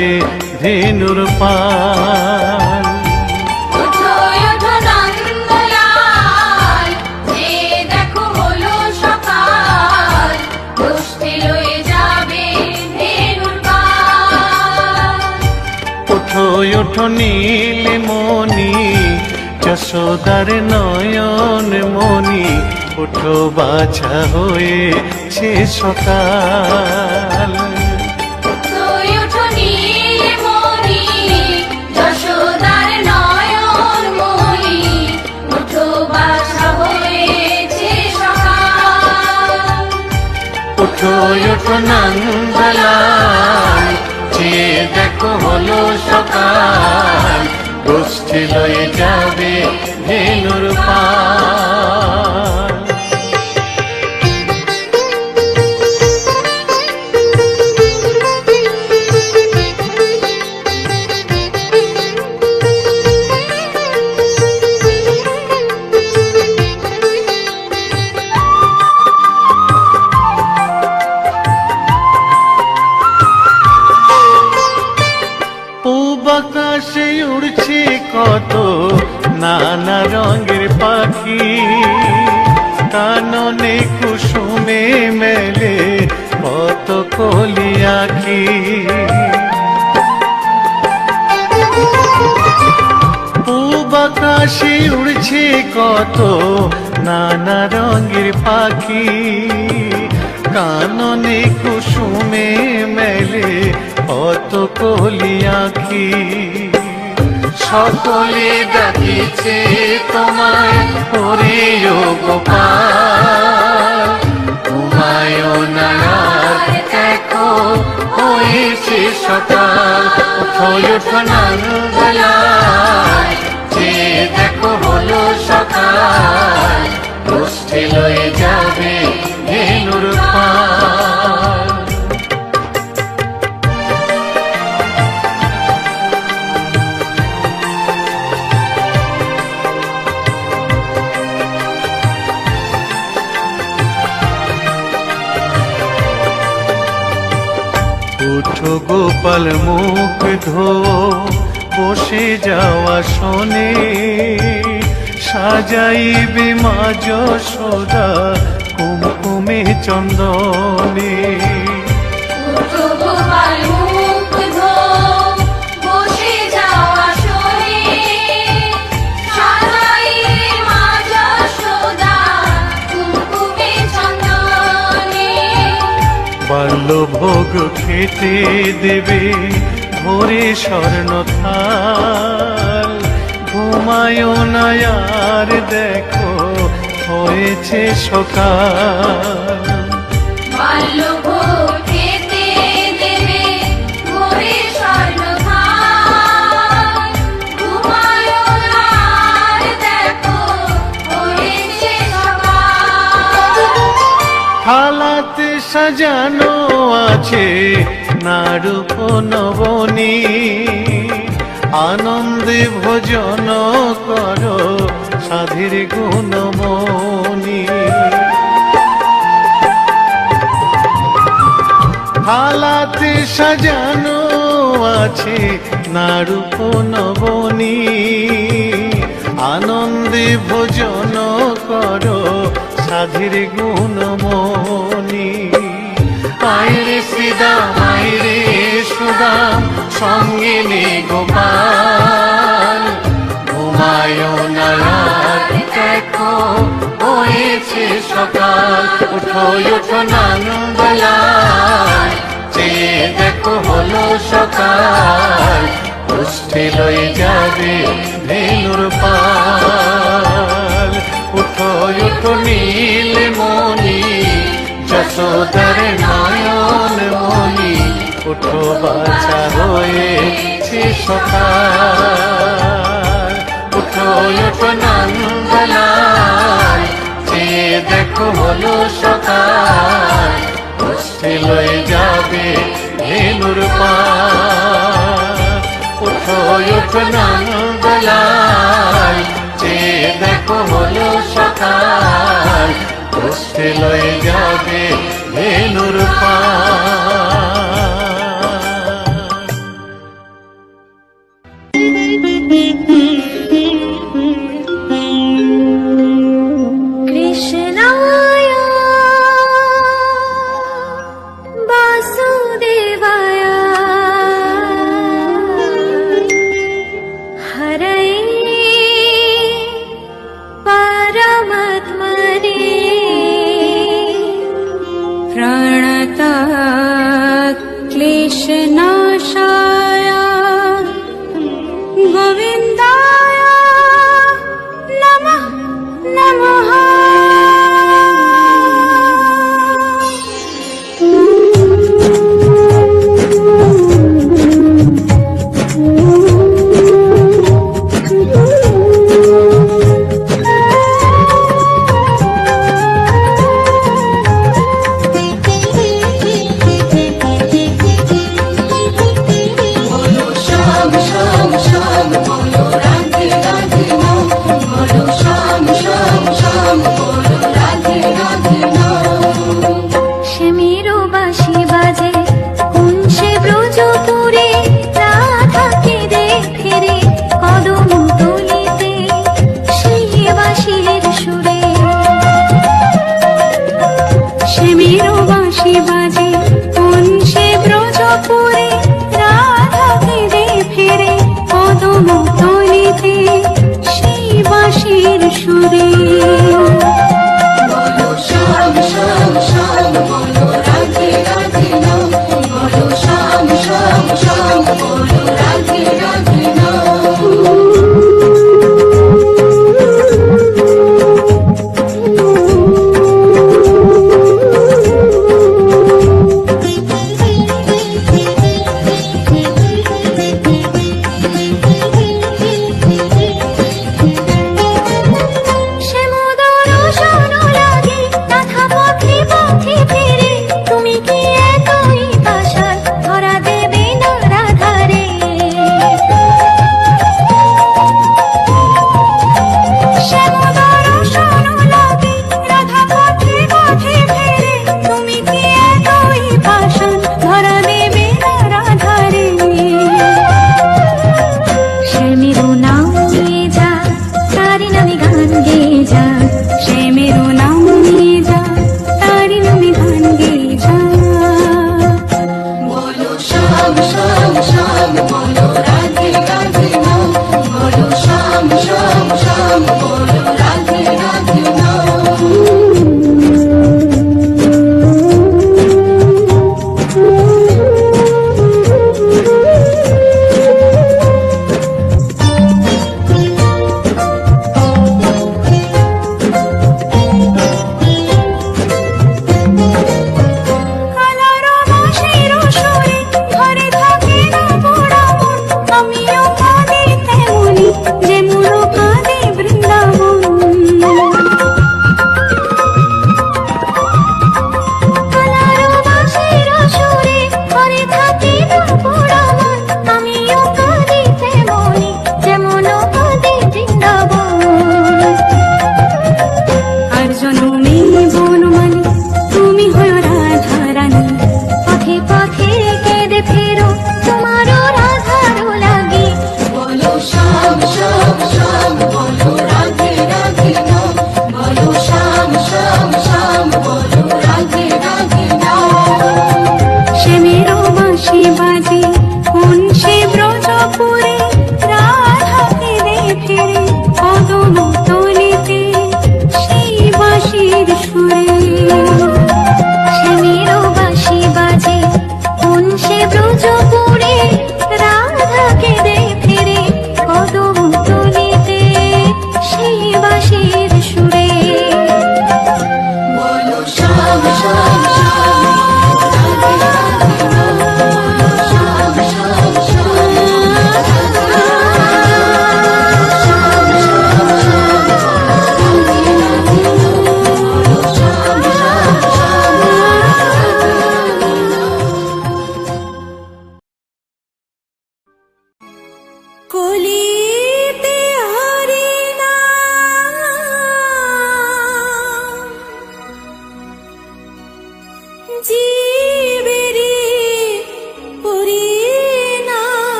যাবে ধেনুর পাল। ওঠো নীলমণি যশোদার নয়ন মণি উঠো বাছা হয়েছে সকাল। উঠো ওঠো যে দেখো হলো সকাল গোষ্ঠী লয়ে যাবে ভেনুর পাল। আকাশে উড়ছে কত, নানা রঙের পাখি। কাননে কুসুমে মেলে কত কলি আখি। সকলে ডাকিছে তোমায় ও গোপাল। দেখো হয়েছে সকাল উঠো নন্দলাল যে দেখো হলো সকাল। গোষ্ঠী লয়ে যাবে ধেনুর উঠো গোপাল মুখ ধো। বসে যাওয়া শোনে, সাজাইবে মা যশোদা কুমকুমে চন্দনে উঠো গোপাল মুখ ধো বসে যাওয়া শোনে সাজাই মা যশোদা কুমকুমে চন্দনে। বাল্যভোগ খেতে দেবে ভোরে স্বর্ণ থাল ঘুমায় না আর দেখো হয়েছে সকাল। থালাতে সাজানো আছে নারূপ নবনী আনন্দে ভোজন করো সাধীর গুণমণি থালাতে সাজানো আছে নারূপ নবনী। আনন্দে ভোজন করো সাধীর গুণমণি আইরে শ্রীদাম আইরে সুদাম সঙ্গে নে গোপাল ঘুমায় না হয়েছে সকাল। উঠো উঠো নন্দলাল যে দেখো, হলো সকাল। গোষ্ঠী লয়ে যাবে ধেনুর পাল। উঠো উঠো, নীল মণি, যশোদার মণি উঠো বাছা হয়েছে সকাল। উঠো উঠো নন্দলাল যে দেখো হলো সকাল। গোষ্ঠী লয়ে যাবে ধেনুর পাল। উঠো উঠো নন্দলাল চেয়ে দেখো হলো সকাল। কষ্টে লয়ে যাবে ধেনুর পাল।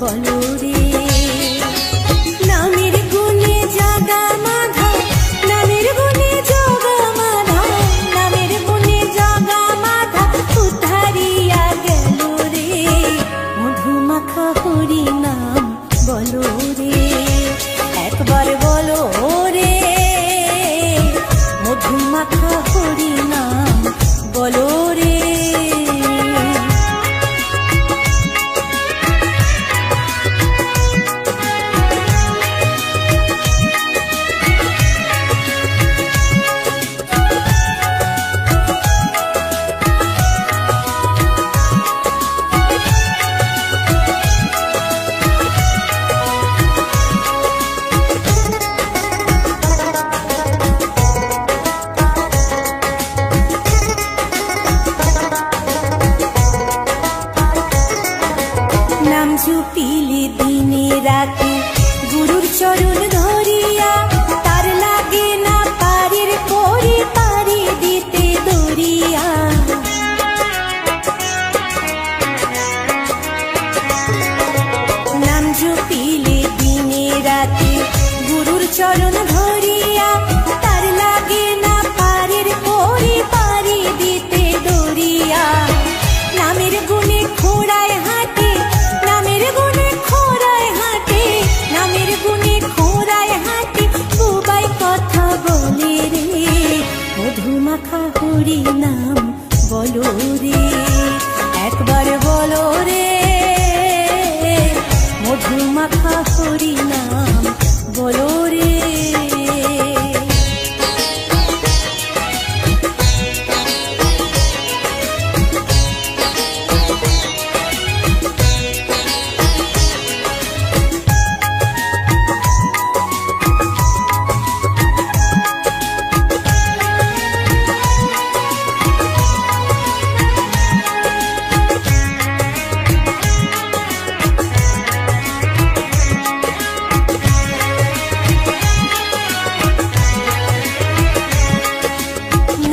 বলো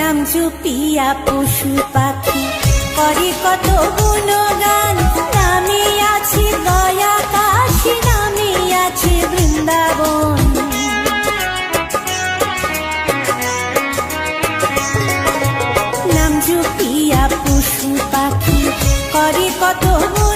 নাম জুপিয়া পশু পাখি। করে কত গুণগান নামে আছে দয়া কাশি, নামি আছে বৃন্দাবন। নাম জুপিয়া পশু পাখি করে কত গুণ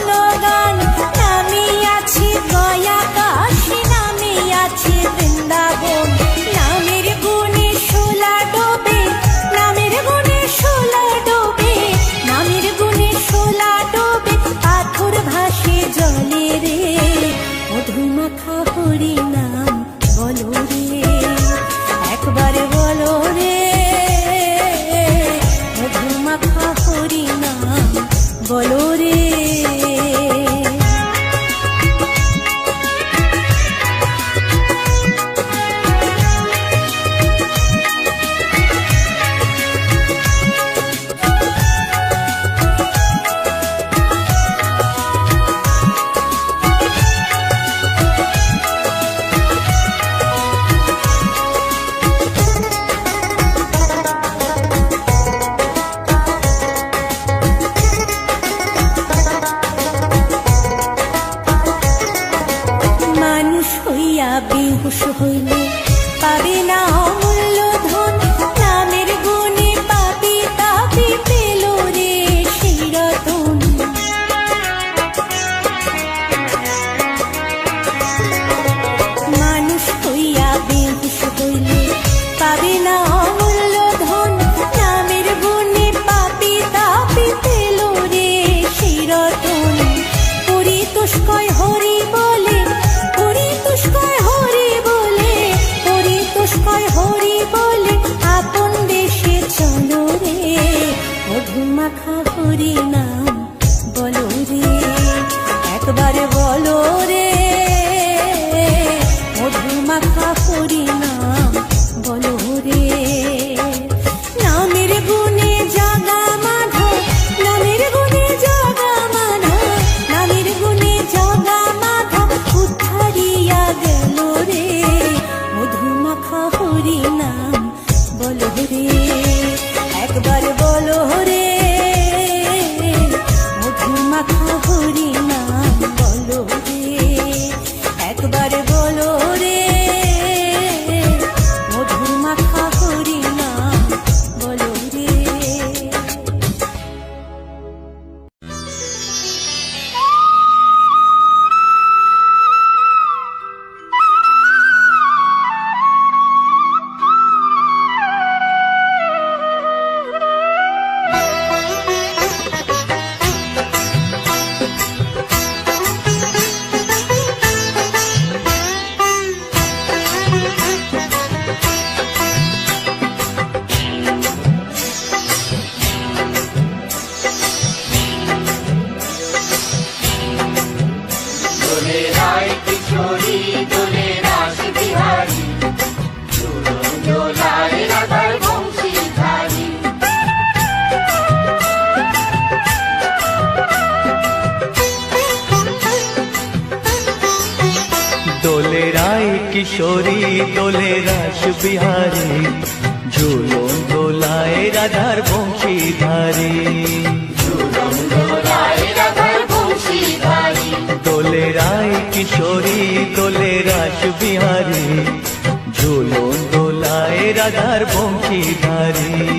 রাধার বংশীধারী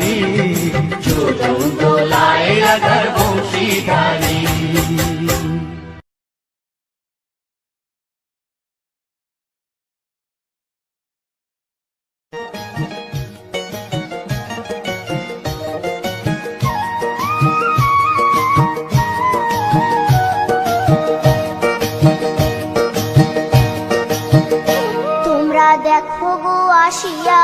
বংশীধারী চলুন দোলায় রাধার বংশীধারী দেখো গো আসিয়া